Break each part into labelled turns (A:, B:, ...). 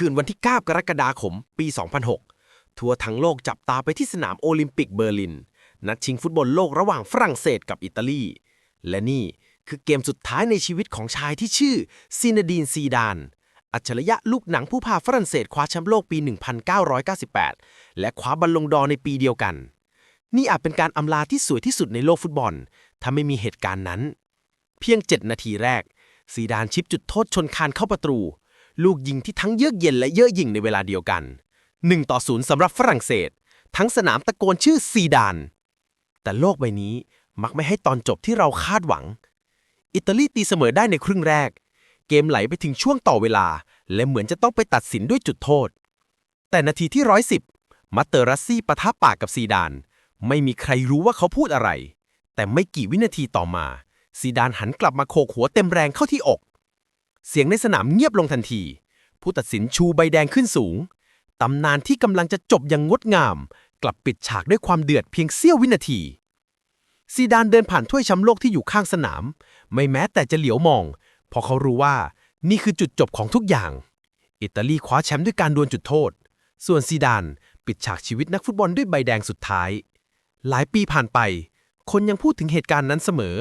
A: คืนวันที่ 9 กรกฎาคม ปี 2006 ทั่วทั้งโลกจับตาไปที่สนามโอลิมปิกเบอร์ลิน นัดชิงฟุตบอลโลกระหว่างฝรั่งเศสกับอิตาลี และนี่คือเกมสุดท้ายในชีวิตของชายที่ชื่อซีนาดีนซีดาน อัจฉริยะลูกหนังผู้พาฝรั่งเศสคว้าแชมป์โลกปี 1998 และคว้าบอลลงดอร์ในปีเดียวกัน นี่อาจเป็นการอำลาที่สวยที่สุดในโลกฟุตบอล ถ้าไม่มีเหตุการณ์นั้น เพียง 7 นาทีแรกซีดานชิปจุดโทษชนคานเข้าประตู ลูกยิงที่ทั้งเยือกเย็นและเย่อหยิ่งในเวลาเดียวกัน 1 ต่อ0สำหรับฝรั่งเศส ทั้งสนามตะโกนชื่อซีดาน แต่โลกใบนี้มักไม่ให้ตอนจบที่เราคาดหวัง อิตาลีตีเสมอได้ในครึ่งแรก เกมไหลไปถึงช่วงต่อเวลา และเหมือนจะต้องไปตัดสินด้วยจุดโทษ แต่นาทีที่110มัตเตอรัสซี่ปะทะปากกับซีดาน ไม่มีใครรู้ว่าเขาพูดอะไร แต่ไม่กี่วินาทีต่อมา ซีดานหันกลับมาโขกหัวเต็มแรงเข้าที่อก เสียงในสนามเงียบลงทันที ผู้ตัดสินชูใบแดงขึ้นสูง ตำนานที่กำลังจะจบอย่างงดงาม กลับปิดฉากด้วยความเดือดเพียงเสี้ยววินาที ซีดานเดินผ่านถ้วยแชมป์โลกที่อยู่ข้างสนาม ไม่แม้แต่จะเหลียวมอง เพราะเขารู้ว่านี่คือจุดจบของทุกอย่าง อิตาลีคว้าแชมป์ด้วยการดวลจุดโทษ ส่วนซีดานปิดฉากชีวิตนักฟุตบอลด้วยใบแดงสุดท้าย หลายปีผ่านไป คนยังพูดถึงเหตุการณ์นั้นเสมอ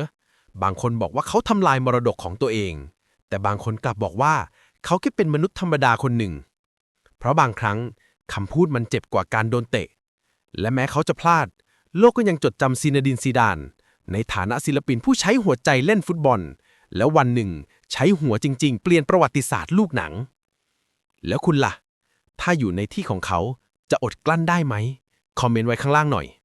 A: บางคนบอกว่าเขาทำลายมรดกของตัวเอง แต่บางคนกลับบอกว่า เขาแค่เป็นมนุษย์ธรรมดาคนหนึ่ง เพราะบางครั้งคำพูดมันเจ็บกว่าการโดนเตะ และแม้เขาจะพลาด โลกก็ยังจดจำซีนาดินซีดาน ในฐานะศิลปินผู้ใช้หัวใจเล่นฟุตบอล แล้ววันหนึ่งใช้หัวจริง ๆ เปลี่ยนประวัติศาสตร์ลูกหนัง แล้วคุณล่ะ ถ้าอยู่ในที่ของเขาจะอดกลั้นได้ไหม คอมเมนต์ไว้ข้างล่างหน่อย